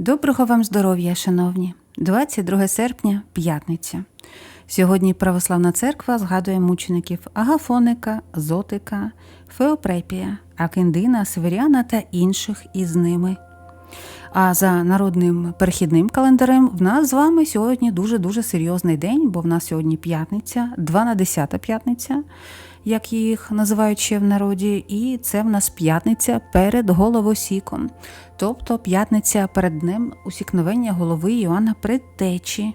Доброго вам здоров'я, шановні! 22 серпня, п'ятниця. Сьогодні Православна церква згадує мучеників Агафоника, Зотика, Феопрепія, Акіндина, Северяна та інших із ними. А за народним перехідним календарем в нас з вами сьогодні дуже-дуже серйозний день, бо в нас сьогодні п'ятниця, 12 п'ятниця, як їх називають ще в народі, і це в нас п'ятниця перед головосіком, тобто п'ятниця перед днем усікновення голови Іоанна Предтечі.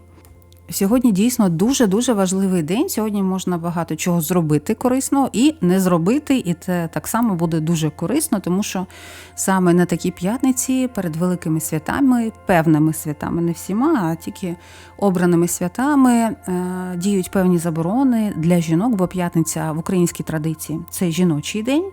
Сьогодні дійсно дуже дуже важливий день. Сьогодні можна багато чого зробити корисно і не зробити, і це так само буде дуже корисно, тому що саме на такій п'ятниці перед великими святами, певними святами, не всіма, а тільки обраними святами е, діють певні заборони для жінок, бо п'ятниця в українській традиції це жіночий день.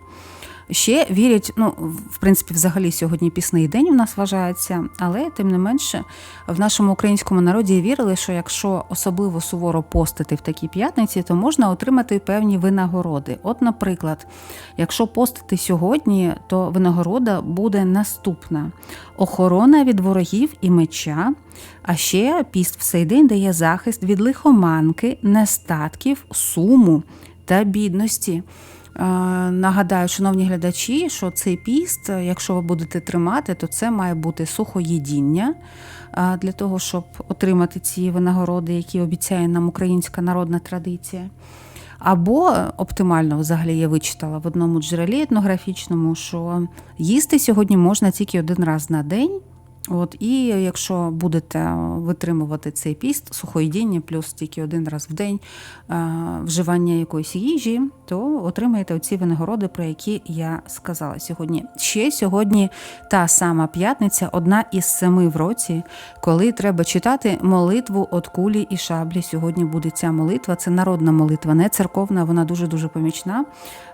Ще вірять, ну в принципі, взагалі сьогодні пісний день у нас вважається, але тим не менше в нашому українському народі вірили, що якщо особливо суворо постити в такій п'ятниці, то можна отримати певні винагороди. От, наприклад, якщо постити сьогодні, то винагорода буде наступна: охорона від ворогів і меча. А ще піст в цей день дає захист від лихоманки, нестатків, суму та бідності. Е, Нагадаю, шановні глядачі, що цей піст, якщо ви будете тримати, то це має бути сухоїдіння е, для того, щоб отримати ці винагороди, які обіцяє нам українська народна традиція. Або оптимально взагалі я вичитала в одному джерелі етнографічному, що їсти сьогодні можна тільки один раз на день. От, І якщо будете витримувати цей піст, сухоїдіння, плюс тільки один раз в день е, вживання якоїсь їжі, то отримаєте оці винагороди, про які я сказала сьогодні. Ще сьогодні та сама п'ятниця, одна із семи в році, коли треба читати молитву от кулі і шаблі. Сьогодні буде ця молитва. Це народна молитва, не церковна, вона дуже-дуже помічна.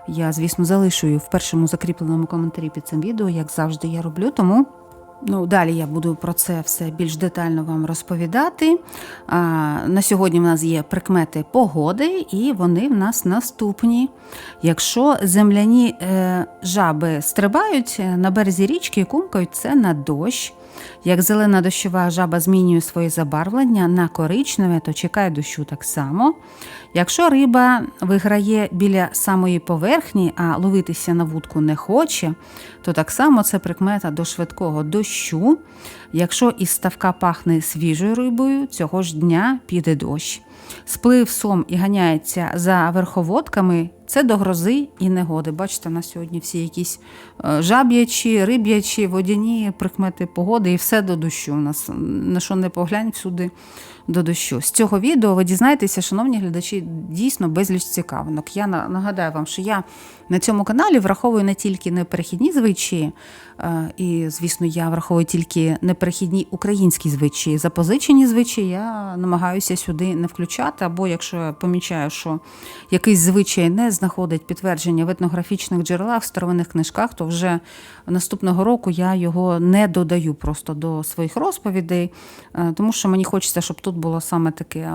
Я, звісно, залишу її в першому закріпленому коментарі під цим відео, як завжди я роблю. Тому. Ну, далі я буду про це все більш детально вам розповідати. А, На сьогодні в нас є прикмети погоди, і вони в нас наступні. Якщо земляні е, жаби стрибають на березі річки і кумкають, це на дощ. Як зелена дощова жаба змінює своє забарвлення на коричневе, то чекає дощу так само. Якщо риба виграє біля самої поверхні, а ловитися на вудку не хоче, то так само це прикмета до швидкого дощу. Якщо із ставка пахне свіжою рибою, цього ж дня піде дощ. Сплив сом і ганяється за верховодками, це до грози і негоди. Бачите, на сьогодні всі якісь жаб'ячі, риб'ячі, водяні прикмети погоди і все до дощу. У нас на що не поглянь всюди до дощу. З цього відео ви дізнаєтеся, шановні глядачі, дійсно безліч цікавинок. Я нагадаю вам, що я на цьому каналі враховую не тільки неперехідні звичаї, і, звісно, я враховую тільки неперехідні українські звичаї. Запозичені звичаї я намагаюся сюди не включати, або якщо я помічаю, що якийсь звичай не знаходить підтвердження в етнографічних джерелах, в старовинних книжках, то вже наступного року я його не додаю просто до своїх розповідей, тому що мені хочеться, щоб тут було саме таке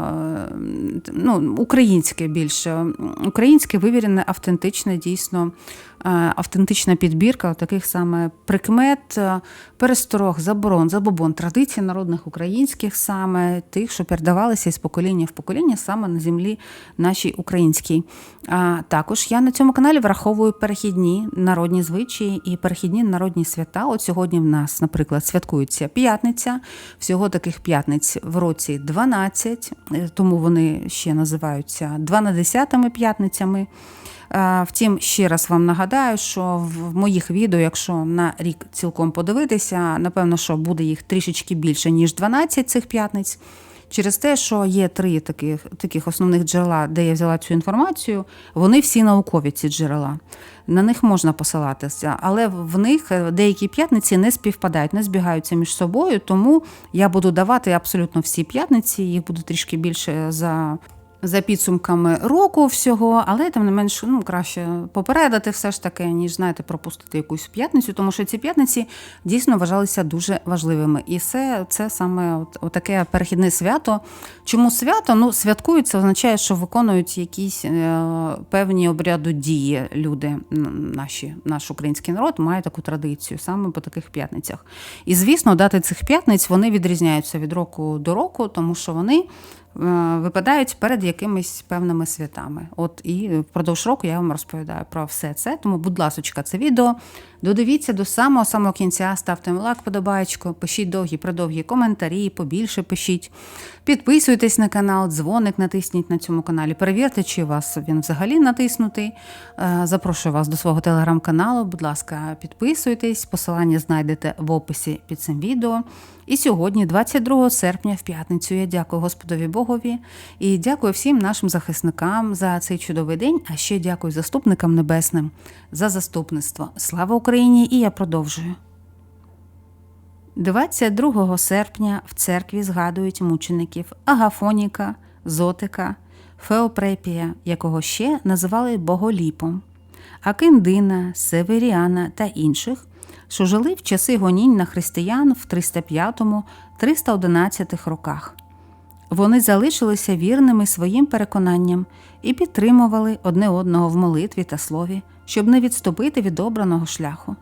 ну, українське більше, українське вивірене, автентичне, дійсно автентична підбірка таких саме прикмет, пересторог, заборон, забобон, традицій народних українських, саме тих, що передавалися із покоління в покоління саме на землі нашій українській. Також я на цьому каналі враховую перехідні народні звичаї і перехідні народні свята. От сьогодні в нас, наприклад, святкується п'ятниця. Всього таких п'ятниць в році 12, тому вони ще називаються 12 п'ятницями. Втім, ще раз вам нагадаю, що в моїх відео, якщо на рік цілком подивитися, напевно, що буде їх трішечки більше, ніж 12 цих п'ятниць. Через те, що є три таких таких основних джерела, де я взяла цю інформацію, вони всі наукові, ці джерела. На них можна посилатися, але в них деякі п'ятниці не співпадають, не збігаються між собою. Тому я буду давати абсолютно всі п'ятниці, їх буде трішки більше за за підсумками року всього, але тим не менш ну, краще попередити все ж таки, ніж знаєте, пропустити якусь п'ятницю, тому що ці п'ятниці дійсно вважалися дуже важливими. І це, це саме от, от таке перехідне свято. Чому свято? Ну, святкують, це означає, що виконують якісь е, певні обряду дії люди, наші, наш український народ має таку традицію саме по таких п'ятницях. І звісно, дати цих п'ятниць вони відрізняються від року до року, тому що вони випадають перед якимись певними святами. От і впродовж року я вам розповідаю про все це. Тому, будь ласочка, це відео. Додивіться до самого самого кінця, ставте лайк, подобаєчку, пишіть довгі, продовгі коментарі, побільше пишіть. Підписуйтесь на канал, дзвоник натисніть на цьому каналі. Перевірте, чи у вас він взагалі натиснутий. Е, Запрошую вас до свого телеграм-каналу. Будь ласка, підписуйтесь. Посилання знайдете в описі під цим відео. І сьогодні, 22 серпня, в п'ятницю, я дякую Господові Богові і дякую всім нашим захисникам за цей чудовий день. А ще дякую заступникам небесним за заступництво. Слава Україні! І я продовжую. 22 серпня в церкві згадують мучеників Агафоніка, Зотика, Феопрепія, якого ще називали Боголіпом, Акиндина, Северіана та інших, що жили в часи гонінь на християн в 305-311 роках. Вони залишилися вірними своїм переконанням і підтримували одне одного в молитві та слові, щоб не відступити від обраного шляху.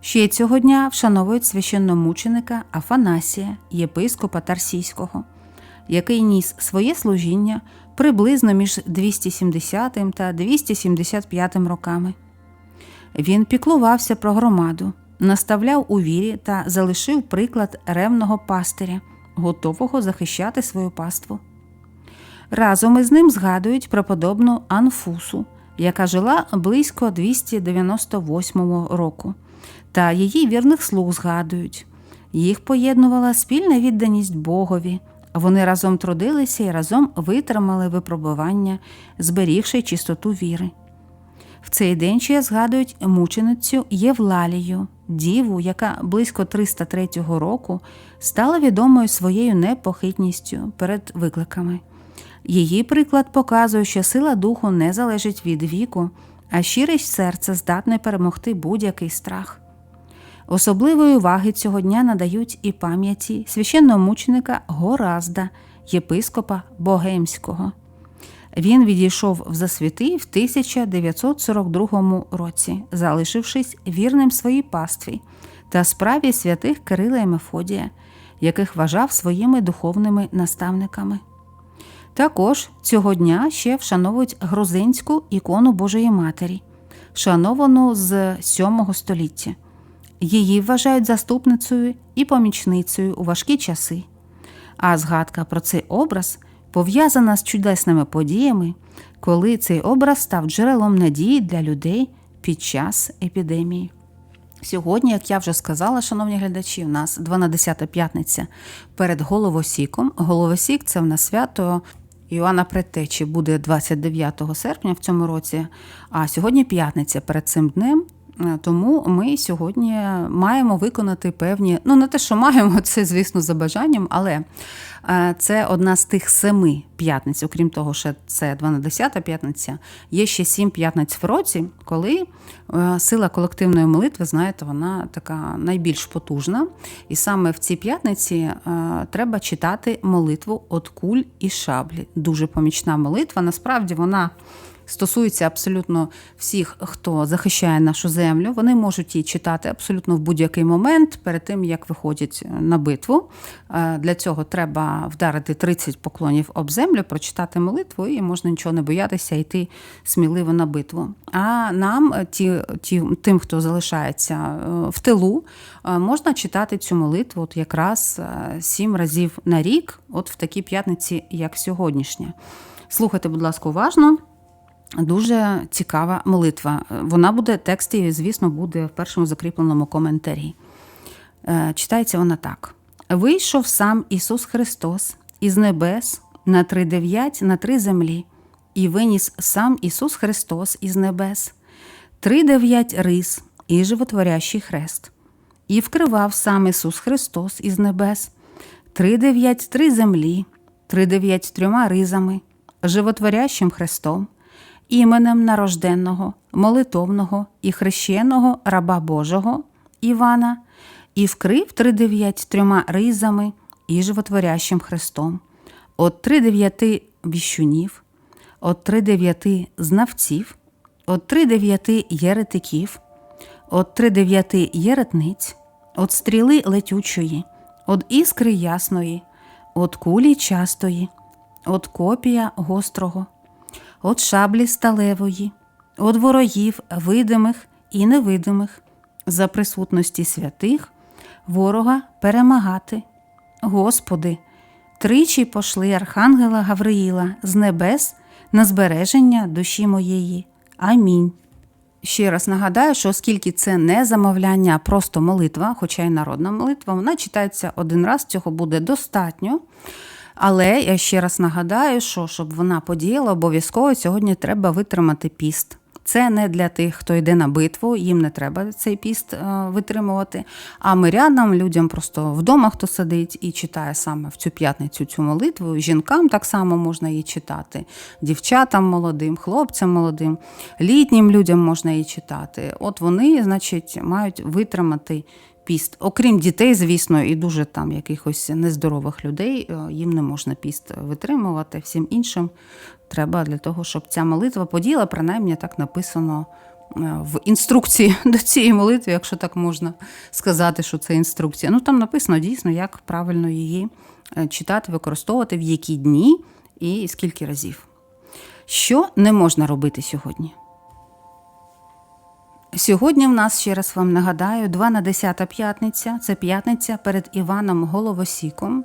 Ще цього дня вшановують священномученика Афанасія, єпископа Тарсійського, який ніс своє служіння приблизно між 270 та 275 роками. Він піклувався про громаду, наставляв у вірі та залишив приклад ревного пастиря, готового захищати свою паству. Разом із ним згадують преподобну Анфусу, яка жила близько 298 року, та її вірних слуг згадують. Їх поєднувала спільна відданість Богові. Вони разом трудилися і разом витримали випробування, зберігши чистоту віри. В цей день ще згадують мученицю Євлалію, діву, яка близько 303 року стала відомою своєю непохитністю перед викликами. Її приклад показує, що сила духу не залежить від віку, а щирість серця здатне перемогти будь-який страх. Особливої уваги цього дня надають і пам'яті священномученика Горазда, єпископа Богемського. Він відійшов в засвіти в 1942 році, залишившись вірним своїй пастві та справі святих Кирила і Мефодія, яких вважав своїми духовними наставниками. Також цього дня ще вшановують грузинську ікону Божої Матері, шановану з 7 століття. Її вважають заступницею і помічницею у важкі часи. А згадка про цей образ пов'язана з чудесними подіями, коли цей образ став джерелом надії для людей під час епідемії. Сьогодні, як я вже сказала, шановні глядачі, у нас 12 п'ятниця перед Головосіком. Головосік це в нас свято Іоанна Предтечі буде 29 серпня в цьому році, а сьогодні п'ятниця перед цим днем. Е, Тому ми сьогодні маємо виконати певні, ну не те, що маємо, це, звісно, за бажанням, але е, це одна з тих семи п'ятниць, окрім того, що це 12-та п'ятниця. Є ще сім п'ятниць в році, коли е, сила колективної молитви, знаєте, вона така найбільш потужна. І саме в цій п'ятниці треба читати молитву от куль і шаблі. Дуже помічна молитва. Насправді вона стосується абсолютно всіх, хто захищає нашу землю. Вони можуть її читати абсолютно в будь-який момент перед тим, як виходять на битву. Е, Для цього треба вдарити 30 поклонів об землю, прочитати молитву, і можна нічого не боятися йти сміливо на битву. А нам, е, ті, ті, тим, хто залишається е, в тилу, можна читати цю молитву от якраз сім разів на рік, от в такій п'ятниці, як сьогоднішня. Слухайте, будь ласка, уважно. Дуже цікава молитва. Вона буде, текст її, звісно, буде в першому закріпленому коментарі. Е, Читається вона так: Вийшов сам Ісус Христос із небес на три дев'ять на три землі, і виніс сам Ісус Христос із небес, три дев'ять рис і животворящий хрест, і вкривав сам Ісус Христос із небес, три дев'ять три землі, три дев'ять трьома ризами животворящим Христом, іменем нарожденного, молитовного і хрещеного раба Божого Івана, і вкрив тридев'ять трьома ризами і животворящим Христом, от тридев'яти віщунів, от тридев'яти знавців, от тридев'яти єретиків, от тридев'яти єретниць, от стріли летючої, от іскри ясної, от кулі частої, от копія гострого, от шаблі сталевої, от ворогів видимих і невидимих, за присутності святих, ворога перемагати. Господи, тричі пошли Архангела Гавриїла з небес на збереження душі моєї. Амінь. Ще раз нагадаю, що оскільки це не замовляння, а просто молитва, хоча й народна молитва, вона читається один раз, цього буде достатньо. Але я ще раз нагадаю, що щоб вона подіяла, обов'язково сьогодні треба витримати піст. Це не для тих, хто йде на битву, їм не треба цей піст е, витримувати. А мирянам, людям просто вдома хто сидить і читає саме в цю п'ятницю цю молитву. Жінкам так само можна її читати, дівчатам молодим, хлопцям молодим, літнім людям можна її читати. От вони, значить, мають витримати піст. Окрім дітей, звісно, і дуже там якихось нездорових людей, е, їм не можна піст витримувати. Всім іншим треба для того, щоб ця молитва поділа, принаймні так написано е, в інструкції до цієї молитви, якщо так можна сказати, що це інструкція. Ну там написано дійсно, як правильно її е, читати, використовувати, в які дні і скільки разів. Що не можна робити сьогодні? Сьогодні в нас, ще раз вам нагадаю, 2 на 10 п'ятниця. Це п'ятниця перед Іваном Головосіком.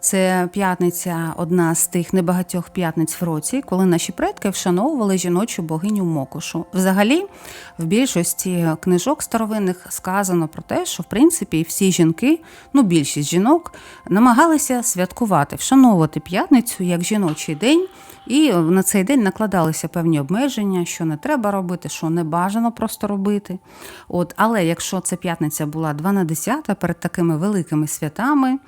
Це п'ятниця одна з тих небагатьох п'ятниць в році, коли наші предки вшановували жіночу богиню Мокошу. Взагалі, в більшості книжок старовинних сказано про те, що в принципі всі жінки, ну більшість жінок, намагалися святкувати, вшановувати п'ятницю як жіночий день. І на цей день накладалися певні обмеження, що не треба робити, що не бажано просто робити. От, Але якщо ця п'ятниця була 2 на 10 перед такими великими святами,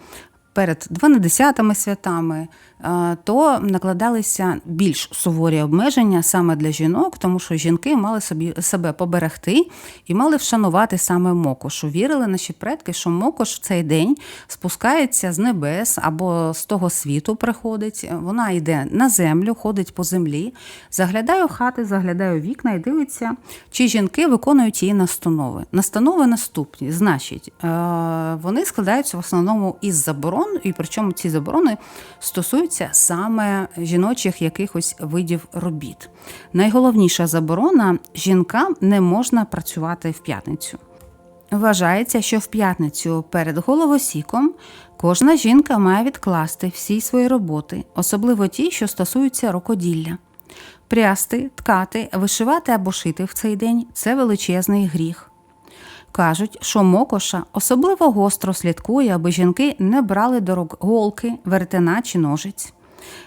перед дванадесятими святами, е, то накладалися більш суворі обмеження саме для жінок, тому що жінки мали собі себе поберегти і мали вшанувати саме мокошу. Вірили наші предки, що мокош в цей день спускається з небес або з того світу приходить. Вона йде на землю, ходить по землі, заглядає у хати, заглядає у вікна і дивиться, чи жінки виконують її настанови. Настанови наступні, значить, е, вони складаються в основному із заборон заборон, і причому ці заборони стосуються саме жіночих якихось видів робіт. Найголовніша заборона жінкам не можна працювати в п'ятницю. Вважається, що в п'ятницю перед головосіком кожна жінка має відкласти всі свої роботи, особливо ті, що стосуються рукоділля. Прясти, ткати, вишивати або шити в цей день це величезний гріх. Кажуть, що мокоша особливо гостро слідкує, аби жінки не брали до рук голки, вертина чи ножиць.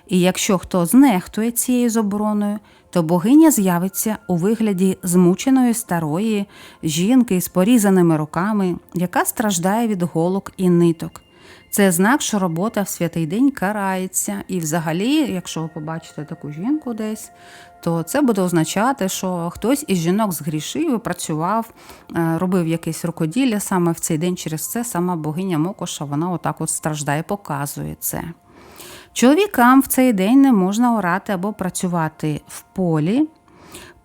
І якщо хто знехтує цією забороною, то богиня з'явиться у вигляді змученої старої жінки з порізаними руками, яка страждає від голок і ниток. Це знак, що робота в святий день карається. І, взагалі, якщо ви побачите таку жінку десь, то це буде означати, що хтось із жінок згрішив, працював, е, робив якесь рукоділля саме в цей день. Через це сама богиня Мокоша, вона отак от страждає, показує це. Чоловікам в цей день не можна орати або працювати в полі.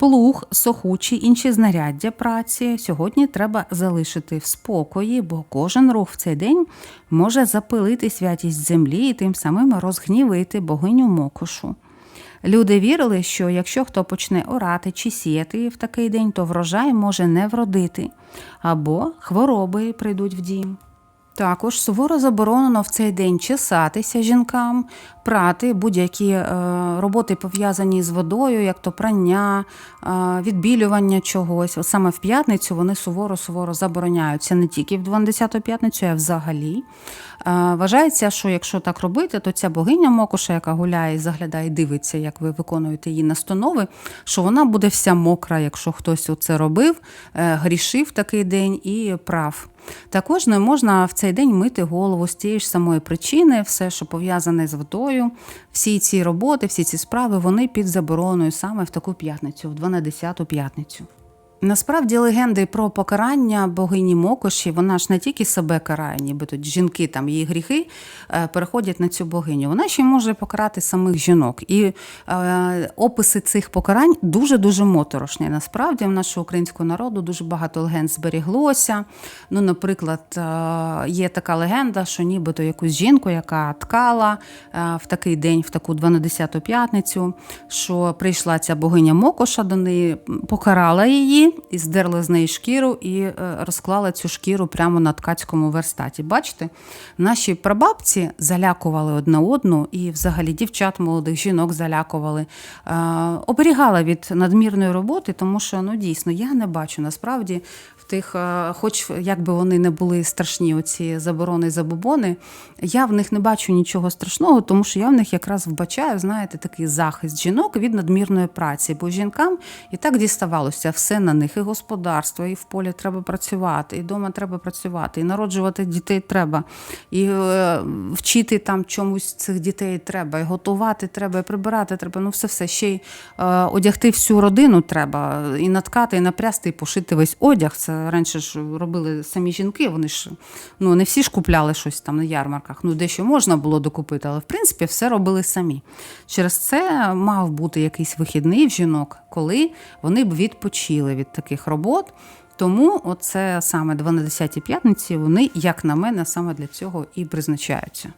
Плуг, сохучі, інші знаряддя праці сьогодні треба залишити в спокої, бо кожен рух в цей день може запилити святість землі і тим самим розгнівити богиню Мокошу. Люди вірили, що якщо хто почне орати чи сіяти в такий день, то врожай може не вродити, або хвороби прийдуть в дім. Також суворо заборонено в цей день чесатися жінкам, прати будь-які е, роботи пов'язані з водою, як то прання, е, відбілювання чогось. Саме в п'ятницю вони суворо-суворо забороняються не тільки в 12 п'ятницю, а взагалі. Е, Вважається, що якщо так робити, то ця богиня Мокоша, яка гуляє, заглядає, дивиться, як ви виконуєте її настанови, що вона буде вся мокра, якщо хтось це робив, е, грішив такий день і прав. Також не можна в цей день мити голову з тієї ж самої причини, все, що пов'язане з водою, всі ці роботи, всі ці справи, вони під забороною саме в таку п'ятницю, в 12-ту п'ятницю. Насправді легенди про покарання богині Мокоші, вона ж не тільки себе карає, ніби тут жінки, там її гріхи е, переходять на цю богиню. Вона ще може покарати самих жінок. І е, описи цих покарань дуже-дуже моторошні. Насправді в нашого українського народу дуже багато легенд зберіглося. Ну, наприклад, е, є така легенда, що нібито якусь жінку, яка ткала е, в такий день, в таку 12-ту п'ятницю, що прийшла ця богиня Мокоша до неї, покарала її і здерла з неї шкіру і е, розклала цю шкіру прямо на ткацькому верстаті. Бачите, наші прабабці залякували одна одну, і взагалі дівчат, молодих жінок залякували, е, оберігала від надмірної роботи, тому що ну дійсно я не бачу насправді в тих, е, хоч як би вони не були страшні, оці заборони забобони, я в них не бачу нічого страшного, тому що я в них якраз вбачаю, знаєте, такий захист жінок від надмірної праці, бо жінкам і так діставалося все на них, і господарство, і в полі треба працювати, і вдома треба працювати, і народжувати дітей треба, і е, вчити там чомусь цих дітей треба, і готувати треба, і прибирати треба. Ну, все все ще й е, одягти всю родину треба, і наткати, і напрясти, і пошити весь одяг. Це раніше ж робили самі жінки. Вони ж ну не всі ж купляли щось там на ярмарках. Ну дещо можна було докупити, але в принципі все робили самі. Через це мав бути якийсь вихідний в жінок, коли вони б відпочили від таких робот. Тому оце саме 12 п'ятниці, вони, як на мене, саме для цього і призначаються.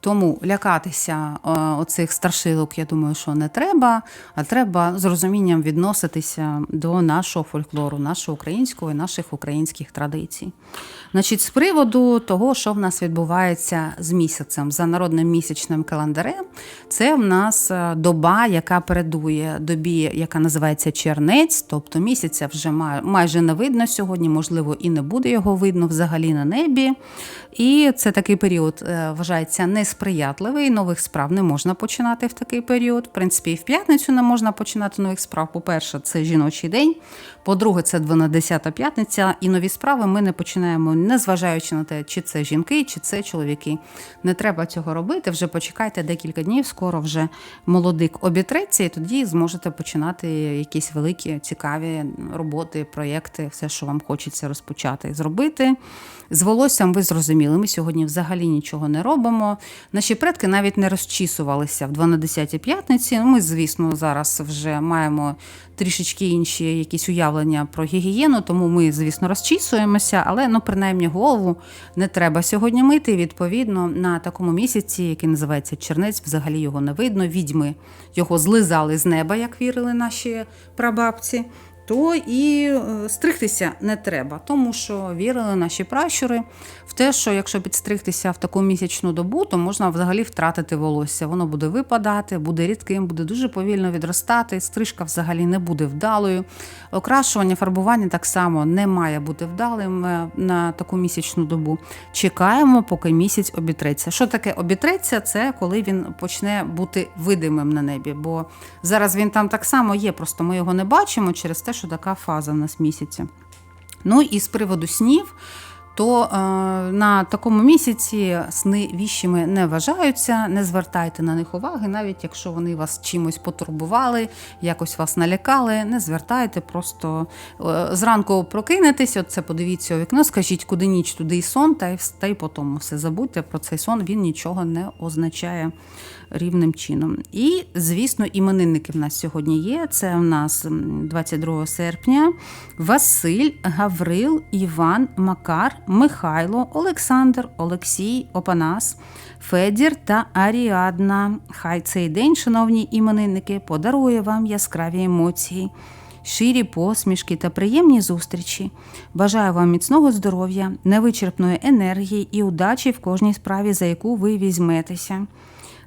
Тому лякатися е, оцих старшилок, я думаю, що не треба, а треба з розумінням відноситися до нашого фольклору, нашого українського і наших українських традицій. Значить, з приводу того, що в нас відбувається з місяцем за народним місячним календарем, це в нас е, доба, яка передує добі, яка називається чернець, тобто місяця вже майже не видно сьогодні, можливо, і не буде його видно взагалі на небі. І це такий період е, вважається несприятливий. Нових справ не можна починати в такий період. В принципі, і в п'ятницю не можна починати нових справ. По-перше, це жіночий день. По-друге, це 12-та п'ятниця, і нові справи ми не починаємо, незважаючи на те, чи це жінки, чи це чоловіки. Не треба цього робити. Вже почекайте декілька днів. Скоро вже молодик обітреться, і тоді зможете починати якісь великі цікаві роботи, проєкти, все, що вам хочеться розпочати зробити. З волоссям ви зрозуміли, ми сьогодні взагалі нічого не робимо. Наші предки навіть не розчісувалися в 12-й п'ятниці. Ми, звісно, зараз вже маємо трішечки інші якісь уявлення про гігієну, тому ми, звісно, розчісуємося, але ну, принаймні голову не треба сьогодні мити. Відповідно, на такому місяці, який називається Чернець, взагалі його не видно. Відьми його злизали з неба, як вірили наші прабабці то і е, стригтися не треба, тому що вірили наші пращури в те, що якщо підстригтися в таку місячну добу, то можна взагалі втратити волосся. Воно буде випадати, буде рідким, буде дуже повільно відростати. Стрижка взагалі не буде вдалою. Окрашування, фарбування так само не має бути вдалим е, на таку місячну добу. Чекаємо, поки місяць обітреться. Що таке обітреться? Це коли він почне бути видимим на небі. Бо зараз він там так само є, просто ми його не бачимо через те, що така фаза в нас місяці. Ну і з приводу снів, то е, на такому місяці сни віщими не вважаються, не звертайте на них уваги, навіть якщо вони вас чимось потурбували, якось вас налякали, не звертайте, просто е, зранку прокинетесь, це подивіться у вікно, скажіть, куди ніч, туди й сон, та й, та й потім все забудьте про цей сон, він нічого не означає рівним чином. І, звісно, іменинники в нас сьогодні є. Це у нас 22 серпня Василь, Гаврил, Іван, Макар, Михайло, Олександр, Олексій, Опанас, Федір та Аріадна. Хай цей день, шановні іменинники, подарує вам яскраві емоції. Ширі посмішки та приємні зустрічі. Бажаю вам міцного здоров'я, невичерпної енергії і удачі в кожній справі, за яку ви візьметеся.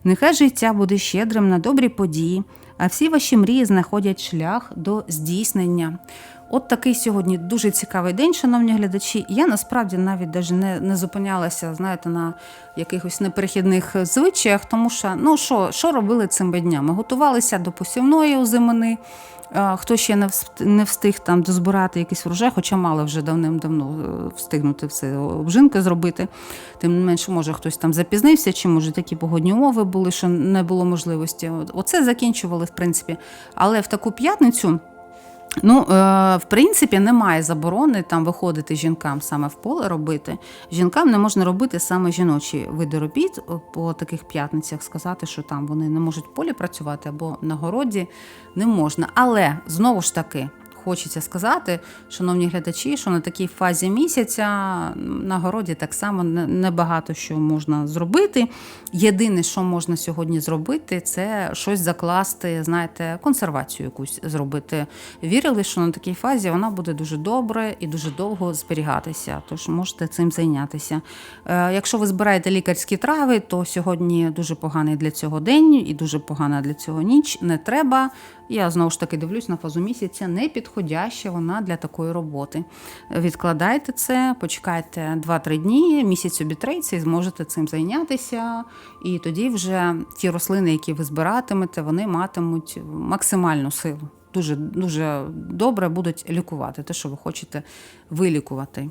Нехай життя буде щедрим на добрі події, а всі ваші мрії знаходять шлях до здійснення. От такий сьогодні дуже цікавий день, шановні глядачі. Я насправді навіть даже не, не зупинялася, знаєте, на якихось неперехідних звичаях, тому що ну що, що робили цими днями? Готувалися до посівної озимини. Хто ще не встиг там дозбирати якийсь врожай, хоча мали вже давним-давно е, встигнути все обжинки зробити. Тим не менше, може хтось там запізнився, чи може такі погодні умови були, що не було можливості. Оце закінчували, в принципі. Але в таку п'ятницю. Ну, е, в принципі, немає заборони там виходити жінкам саме в поле робити. Жінкам не можна робити саме жіночі види робіт по таких п'ятницях, сказати, що там вони не можуть в полі працювати або на городі не можна. Але знову ж таки. Хочеться сказати, шановні глядачі, що на такій фазі місяця на городі так само не- небагато що можна зробити. Єдине, що можна сьогодні зробити, це щось закласти, знаєте, консервацію якусь зробити. Вірили, що на такій фазі вона буде дуже добре і дуже довго зберігатися. Тож можете цим зайнятися. Е, Якщо ви збираєте лікарські трави, то сьогодні дуже поганий для цього день і дуже погана для цього ніч. Не треба. Я знову ж таки дивлюсь на фазу місяця, не підходяща вона для такої роботи. Відкладайте це, почекайте 2-3 дні, місяць обітреться і зможете цим зайнятися. І тоді вже ті рослини, які ви збиратимете, вони матимуть максимальну силу. Дуже дуже добре будуть лікувати те, що ви хочете вилікувати.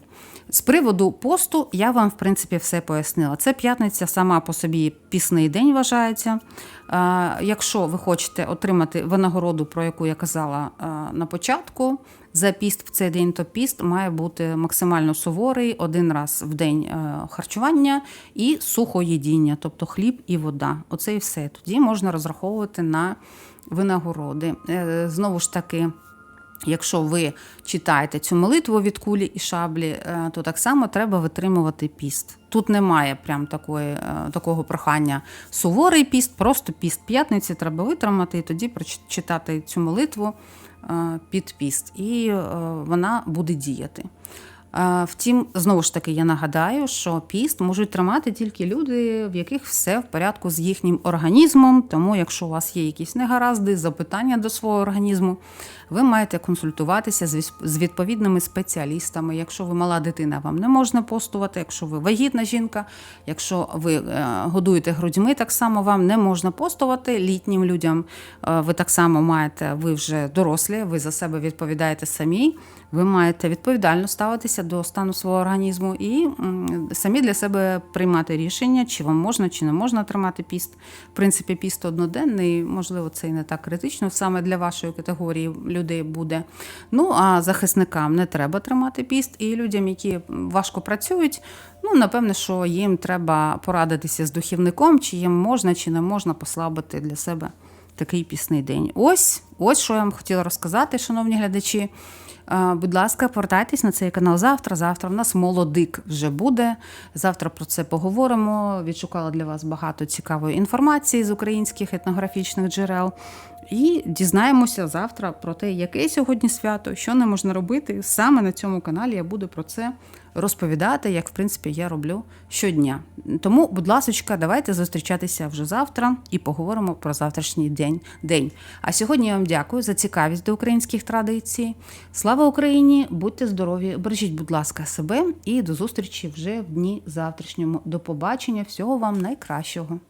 З приводу посту я вам, в принципі, все пояснила. Це п'ятниця сама по собі пісний день вважається. Е, Якщо ви хочете отримати винагороду, про яку я казала е, на початку, за піст в цей день, то піст має бути максимально суворий один раз в день е, харчування і сухоїдіння, тобто хліб і вода. Оце і все. Тоді можна розраховувати на винагороди. Е, Знову ж таки. Якщо ви читаєте цю молитву від кулі і шаблі, е, то так само треба витримувати піст. Тут немає прям такої, е, такого прохання суворий піст, просто піст п'ятниці треба витримати і тоді прочитати цю молитву під піст, і вона буде діяти. Втім, знову ж таки, я нагадаю, що піст можуть тримати тільки люди, в яких все в порядку з їхнім організмом. Тому, якщо у вас є якісь негаразди, запитання до свого організму, ви маєте консультуватися з відповідними спеціалістами. Якщо ви мала дитина, вам не можна постувати. Якщо ви вагітна жінка, якщо ви е, годуєте грудьми, так само вам не можна постувати. Літнім людям е, ви так само маєте, ви вже дорослі, ви за себе відповідаєте самі. Ви маєте відповідально ставитися до стану свого організму і самі для себе приймати рішення, чи вам можна, чи не можна тримати піст. В принципі, піст одноденний, можливо, це і не так критично саме для вашої категорії людей буде. Ну а захисникам не треба тримати піст, і людям, які важко працюють. Ну, напевне, що їм треба порадитися з духівником, чи їм можна, чи не можна послабити для себе такий пісний день. Ось, ось що я вам хотіла розказати, шановні глядачі. Будь ласка, повертайтесь на цей канал завтра. Завтра в нас молодик вже буде. Завтра про це поговоримо. Відшукала для вас багато цікавої інформації з українських етнографічних джерел. І дізнаємося завтра про те, яке сьогодні свято, що не можна робити. Саме на цьому каналі я буду про це розповідати, як в принципі я роблю щодня. Тому, будь ласка, давайте зустрічатися вже завтра і поговоримо про завтрашній день. день. А сьогодні я вам дякую за цікавість до українських традицій. Слава Україні! Будьте здорові! Бережіть, будь ласка, себе і до зустрічі вже в дні завтрашньому. До побачення! Всього вам найкращого!